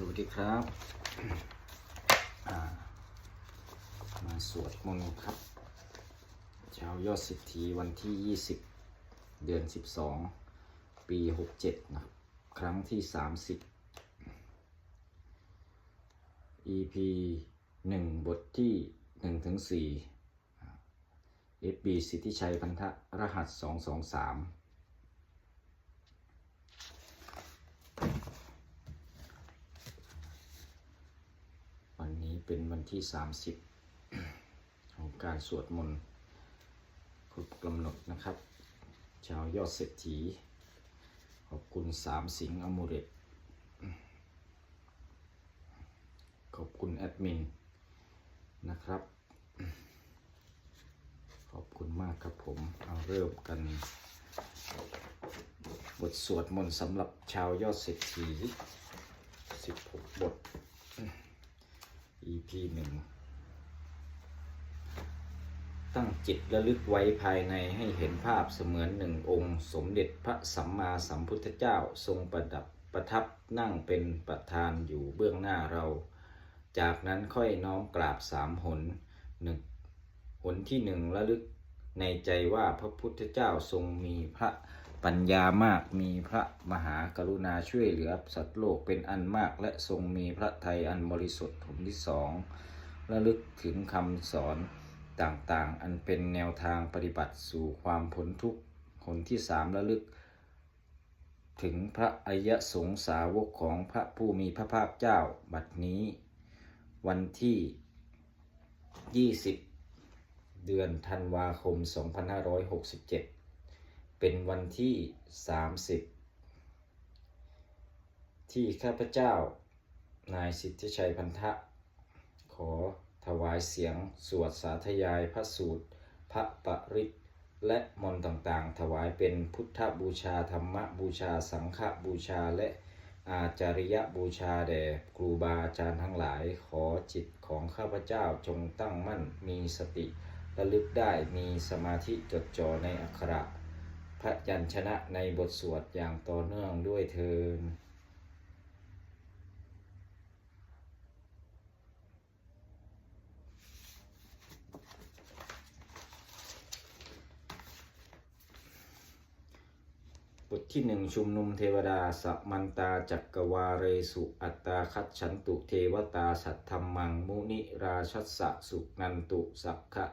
สวัสดีครับามาสวดมนต์ครับเช้ายอดสิทธีวันที่ 20 เดือน 12 ปี 67 นะครับ ครั้งที่ 30 EP 1 บทที่1ถึง4 FB สิทธิชัยพันธะรหัส 223 วันนี้ เป็นวันที่ 30 ของการสวดมนต์ครบกำหนดนะครับ ชาวยอดเศรษฐี ขอบคุณสามสิงห์อมูเรตขอบคุณแอดมินนะครับ ขอบคุณมากครับผมเอาเริ่มกันบทสวดมนต์สำหรับชาวยอดเศรษฐี16 บท EP หนึ่ง ตั้งจิตระลึกไว้ภายในให้เห็นภาพเสมือนหนึ่งองค์ สมเด็จพระสัมมาสัมพุทธเจ้าทรงประดับประทับนั่งเป็นประธานอยู่เบื้องหน้าเรา จากนั้นค่อยน้อมกราบสามหนหนึ่งหนที่หนึ่งระลึกในใจว่าพระพุทธเจ้าทรงมีพระ ปัญญามากมีพระมหากรุณาช่วยเหลือสัตว์โลกเป็นอันมากและทรงมีพระทัยอันบริสุทธิ์หนที่สองระลึกถึงคำสอนต่างๆ อันเป็นแนวทางปฏิบัติสู่ความพ้นทุกข์หนที่สามระลึก ถึงพระอริยสงสาวกของพระผู้มีพระภาคเจ้าบัดนี้ วันที่ 20 เดือนธันวาคม 2567 เป็นวันที่ 30 ที่ข้าพเจ้านายสิทธิชัยพันธะ ขอถวายเสียงสวดสาธยายพระสูตร พระปริตและมนต์ต่างๆ ถวายเป็นพุทธบูชาธรรมบูชาสังฆบูชาและอาจาริยบูชาแด่ครูบาอาจารย์ทั้งหลาย ขอจิตของข้าพเจ้าจงตั้งมั่นมีสติระลึกได้มีสมาธิจดจ่อในอักขระ พระยัญชนะในบทสวดอย่างต่อเนื่องด้วยเทินบทที่หนึ่งชุมนุมเทวดาสัมมันตาจักกวาเรสุอัตตาคัจฉันตุเทวตาสัทธรรมังมุนิราชัสสะสุนันตุสักขะ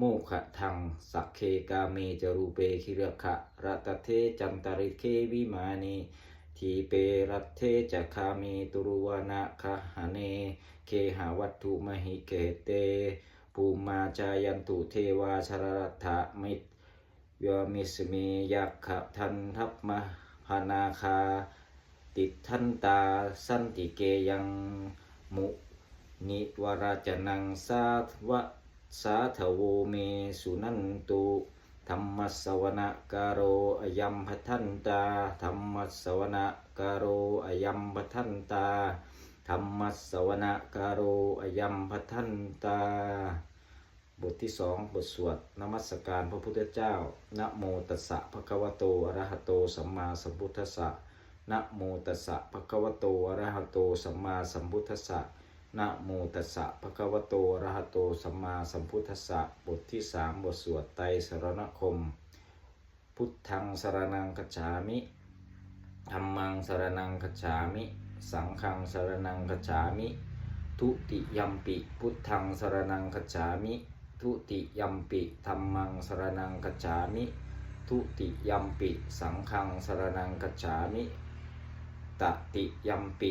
โมขะทังสักเคกาเมจรูเปคิระขะรัตเทจันตริเควิมานีทีเปรัตเทจะคามีตุรุวนาคหเน เคหาวัตถุมหิเกเต ภูมาจายันตุเทวาชรรัตถะมิตยมิสเมยักขะทันทัพมะพานาคา ติทันตาสันติเกยังมุนิวราจนังสาธวะ สาธโวเมสุนันตุธรรมสวนาการโรอยัมพัทันตาธรรมสวนาการโรอยัมพัทันตาธรรมสวนาการโรอยัมพัทันตา บทที่สองบทสวดนมัสการพระพุทธเจ้า นะโมตัสสะภะคะวะโตอะระหะโตสัมมาสัมพุทธัสสะนะโมตัสสะภะคะวะโตอะระหะโตสัมมาสัมพุทธัสสะ นะโมตัสสะภะคะวะโตอะระหะโตสัมมาสัมพุทธัสสะบทที่สามบทสวดไตรสรณคม พุทธังสรนังคัจฉามิธัมมังสรนังคัจฉามิ สังฆังสรนังคัจฉามิ ทุติยัมปิ พุทธังสรนังคัจฉามิ ทุติยัมปิธรรมังสรนังกัจฉามิ ทุติยัมปิ สังฆังสรนังกัจฉามิ ตติยัมปิ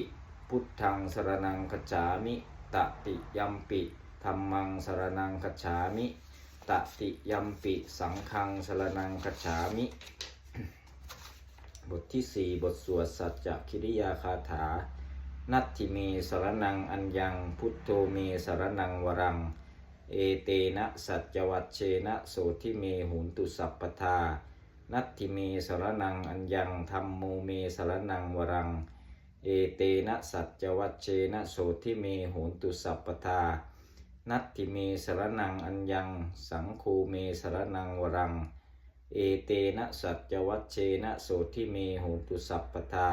พุทธังสรนังกัจามิตติยัมปิธรรมังสรนังกัจามิตติยัมปิสังฆังสรนังกัจามิ บทที่สี่บทสวดสัจจคิริยาคาถา นัตถิเมสรนังอัญญัง พุทโธเมสรนังวรัง เอเตนะสัจจวัตเชนะโสทิเมหุนตุสัพปทา นัตถิเมสรนังอัญญังธรรมโมเมสรนังวรัง เอเตนะสัจจวัตเชนะโสทิเมหุนตุสัพปทา นัตถิเมสรนังอัญญัง สังคูเมสรนังวรัง เอเตนะสัจจวัตเชนะโสทิเมหุนตุสัพปทา